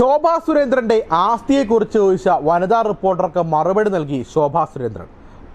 ശോഭാ സുരേന്ദ്രന്റെ ആസ്തിയെക്കുറിച്ച് ചോദിച്ച വനിതാ റിപ്പോർട്ടർക്ക് മറുപടി നൽകി ശോഭാ സുരേന്ദ്രൻ.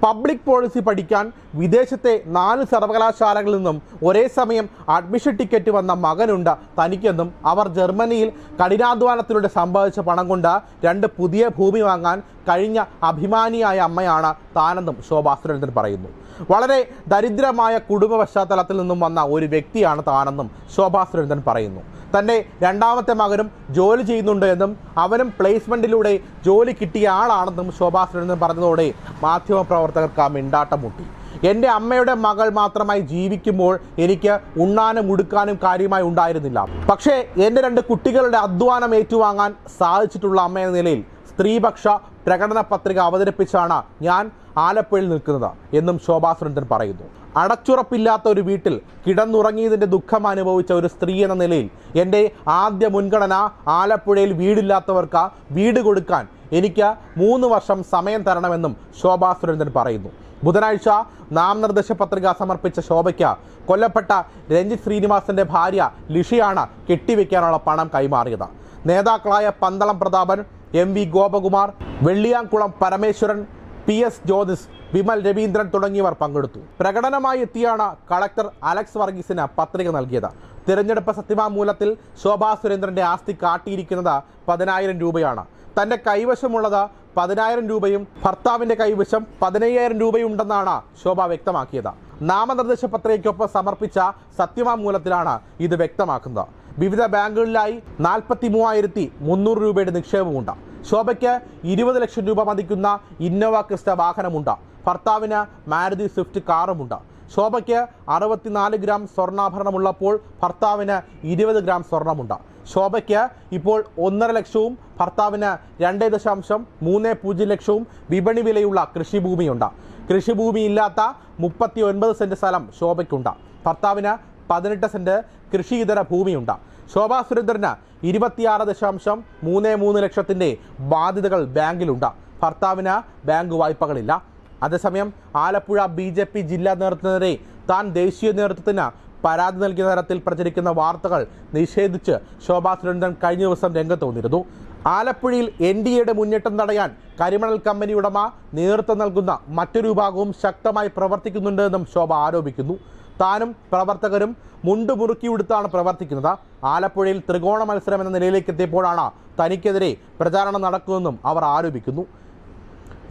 പബ്ലിക് പോളിസി പഠിക്കാൻ വിദേശത്തെ നാല് സർവകലാശാലകളിൽ നിന്നും ഒരേ സമയം അഡ്മിഷൻ ടിക്കറ്റ് വന്ന മകനുണ്ട്. തനിക്കെന്നും അവർ ജർമ്മനിയിൽ കഠിനാധ്വാനത്തിലൂടെ സമ്പാദിച്ച പണം കൊണ്ട് രണ്ട് പുതിയ ഭൂമി വാങ്ങാൻ കഴിഞ്ഞ അഭിമാനിയായ അമ്മയാണ് താനെന്നും ശോഭാ സുരേന്ദ്രൻ പറയുന്നു. വളരെ ദരിദ്രമായ കുടുംബ പശ്ചാത്തലത്തിൽ നിന്നും വന്ന ഒരു വ്യക്തിയാണ് താനെന്നും ശോഭാ സുരേന്ദ്രൻ പറയുന്നു. തന്റെ രണ്ടാമത്തെ മകനും ജോലി ചെയ്യുന്നുണ്ട് എന്നും അവനും പ്ലേസ്മെന്റിലൂടെ ജോലി കിട്ടിയ ആളാണെന്നും ശോഭാ സുരേന്ദ്രൻ പറഞ്ഞതോടെ മാധ്യമപ്രവർത്തകർക്ക് ആ മിണ്ടാട്ടം മുട്ടി. എന്റെ അമ്മയുടെ മകൾ മാത്രമായി ജീവിക്കുമ്പോൾ എനിക്ക് ഉണ്ണാനും ഉടുക്കാനും കാര്യമായി ഉണ്ടായിരുന്നില്ല. പക്ഷേ എന്റെ രണ്ട് കുട്ടികളുടെ അധ്വാനം ഏറ്റുവാങ്ങാൻ സാധിച്ചിട്ടുള്ള അമ്മ എന്ന നിലയിൽ സ്ത്രീപക്ഷ പ്രകടന പത്രിക അവതരിപ്പിച്ചാണ് ഞാൻ ആലപ്പുഴയിൽ നിൽക്കുന്നത് എന്നും ശോഭാ സുരേന്ദ്രൻ പറയുന്നു. അടച്ചുറപ്പില്ലാത്ത ഒരു വീട്ടിൽ കിടന്നുറങ്ങിയതിന്റെ ദുഃഖം അനുഭവിച്ച ഒരു സ്ത്രീ എന്ന നിലയിൽ എന്റെ ആദ്യ മുൻഗണന ആലപ്പുഴയിൽ വീടില്ലാത്തവർക്ക്. വീട് കൊടുക്കാൻ എനിക്ക് മൂന്ന് വർഷം സമയം തരണമെന്നും ശോഭാ സുരേന്ദ്രൻ പറയുന്നു. ബുധനാഴ്ച നാമനിർദ്ദേശ പത്രിക സമർപ്പിച്ച ശോഭയ്ക്ക് കൊല്ലപ്പെട്ട രഞ്ജിത് ശ്രീനിവാസന്റെ ഭാര്യ ലിഷിയാണ് കെട്ടിവെക്കാനുള്ള പണം കൈമാറിയത്. നേതാക്കളായ Pandalam Prathapan M V Gopakumar Velliyamkulam Parameswaran P S Jyothis Vimal Raveendran തുടങ്ങിയവർ പങ്കെടുത്തു. പ്രകടനമായി എത്തിയാണ് കളക്ടർ അലക്സ് വർഗീസിന് പത്രിക നൽകിയത്. തിരഞ്ഞെടുപ്പ് സത്യവാങ്മൂലത്തിൽ ശോഭാ സുരേന്ദ്രന്റെ ആസ്തി കാട്ടിയിരിക്കുന്നത് പതിനായിരം രൂപയാണ്. തന്റെ കൈവശമുള്ളത് പതിനായിരം രൂപയും ഭർത്താവിന്റെ കൈവശം പതിനയ്യായിരം രൂപയുണ്ടെന്നാണ് ശോഭ വ്യക്തമാക്കിയത്. നാമനിർദ്ദേശ പത്രികയ്ക്കൊപ്പം സമർപ്പിച്ച സത്യവാങ്മൂലത്തിലാണ് ഇത് വ്യക്തമാക്കുന്നത്. വിവിധ ബാങ്കുകളിലായി നാൽപ്പത്തി മൂവായിരത്തി മുന്നൂറ് രൂപയുടെ നിക്ഷേപമുണ്ട്. ശോഭയ്ക്ക് ഇരുപത് ലക്ഷം രൂപ മതിക്കുന്ന ഇന്നോവ ക്രിസ്റ്റ വാഹനമുണ്ട്. ഭർത്താവിന് മാരുതി സ്വിഫ്റ്റ് കാറുമുണ്ട്. ശോഭയ്ക്ക് അറുപത്തിനാല് ഗ്രാം സ്വർണാഭരണമുള്ളപ്പോൾ ഭർത്താവിന് ഇരുപത് ഗ്രാം സ്വർണമുണ്ട് ശോഭയ്ക്ക് ഇപ്പോൾ ഒന്നര ലക്ഷവും ഭർത്താവിന് രണ്ട് ദശാംശം മൂന്ന് പൂജ്യം ലക്ഷവും വിപണി വിലയുള്ള കൃഷിഭൂമിയുണ്ട്. കൃഷിഭൂമി ഇല്ലാത്ത മുപ്പത്തി ഒൻപത് സെന്റ് സ്ഥലം ശോഭയ്ക്കുണ്ട്. ഭർത്താവിന് പതിനെട്ട് സെന്റ് കൃഷിയിതര ഭൂമിയുണ്ട്. ശോഭാ സുരേന്ദ്രന് ഇരുപത്തിയാറ് ദശാംശം മൂന്ന് മൂന്ന് ലക്ഷത്തിന്റെ ബാധ്യതകൾ ബാങ്കിലുണ്ട്. ഭർത്താവിന് ബാങ്ക് വായ്പകളില്ല. അതേസമയം ആലപ്പുഴ ബി ജെ പി ജില്ലാ നേതൃത്വത്തിനെതിരെ താൻ ദേശീയ നേതൃത്വത്തിന് പരാതി നൽകിയ തരത്തിൽ പ്രചരിക്കുന്ന വാർത്തകൾ നിഷേധിച്ച് ശോഭാ സുരേന്ദ്രൻ കഴിഞ്ഞ ദിവസം രംഗത്ത് വന്നിരുന്നു. ആലപ്പുഴയിൽ എൻ ഡി എയുടെ മുന്നേറ്റം തടയാൻ കരിമണൽ കമ്പനി ഉടമ നേതൃത്വം നൽകുന്ന മറ്റൊരു വിഭാഗവും ശക്തമായി പ്രവർത്തിക്കുന്നുണ്ടെന്നും ശോഭ ആരോപിക്കുന്നു. താനും പ്രവർത്തകരും മുണ്ട് മുറുക്കി ഉടുത്താണ് പ്രവർത്തിക്കുന്നത്. ആലപ്പുഴയിൽ ത്രികോണ മത്സരം എന്ന നിലയിലേക്ക് എത്തിയപ്പോഴാണ് തനിക്കെതിരെ പ്രചാരണം നടക്കുമെന്നും അവർ ആരോപിക്കുന്നു.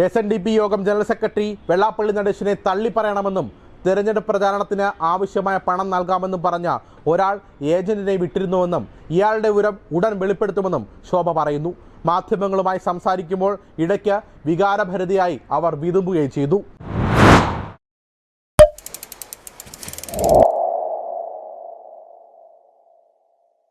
എസ് എൻ ഡി പി യോഗം ജനറൽ സെക്രട്ടറി വെള്ളാപ്പള്ളി നടേശിനെ തള്ളിപ്പറയണമെന്നും തെരഞ്ഞെടുപ്പ് പ്രചാരണത്തിന് ആവശ്യമായ പണം നൽകാമെന്നും പറഞ്ഞ ഒരാൾ ഏജന്റിനെ വിട്ടിരുന്നുവെന്നും ഇയാളുടെ ഉരം ഉടൻ വെളിപ്പെടുത്തുമെന്നും ശോഭ പറയുന്നു. മാധ്യമങ്ങളുമായി സംസാരിക്കുമ്പോൾ ഇടയ്ക്ക് വികാരഭരിതയായി അവർ വിതുമ്പുകയും ചെയ്തു. Oh.